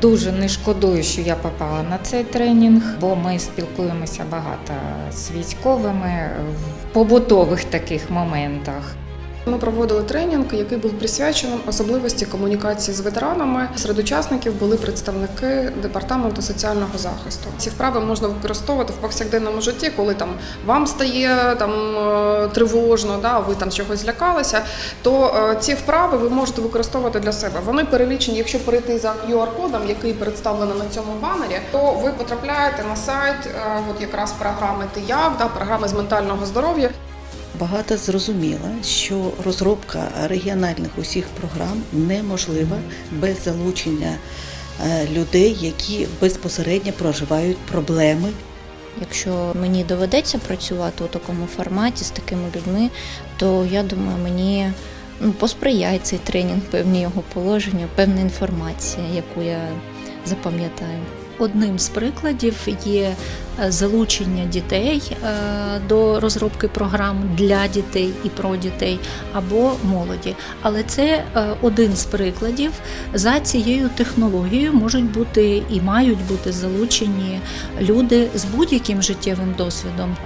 Дуже не шкодую, що я попала на цей тренінг, бо ми спілкуємося багато з військовими в побутових таких моментах. Ми проводили тренінг, який був присвячений особливості комунікації з ветеранами. Серед учасників були представники департаменту соціального захисту. Ці вправи можна використовувати в повсякденному житті, коли там вам стає там е, тривожно, да, ви там чогось злякалися. То е, ці вправи ви можете використовувати для себе. Вони перелічені, якщо перейти за QR-кодом, який представлено на цьому банері, то ви потрапляєте на сайт, е, от якраз програми ТИЯК, да, програми з ментального здоров'я. Багато зрозуміла, що розробка регіональних усіх програм неможлива без залучення е, людей, які безпосередньо проживають проблеми Якщо мені доведеться працювати у такому форматі з такими людьми, то я думаю, мені ну, посприяє цей тренінг, певні його положення, певна інформація, яку я запам'ятаю. Одним з прикладів є е, залучення дітей е, до розробки програм для дітей і про дітей або молоді. Але це е, один з прикладів. За цією технологією можуть бути і мають бути залучені люди з будь-яким життєвим досвідом.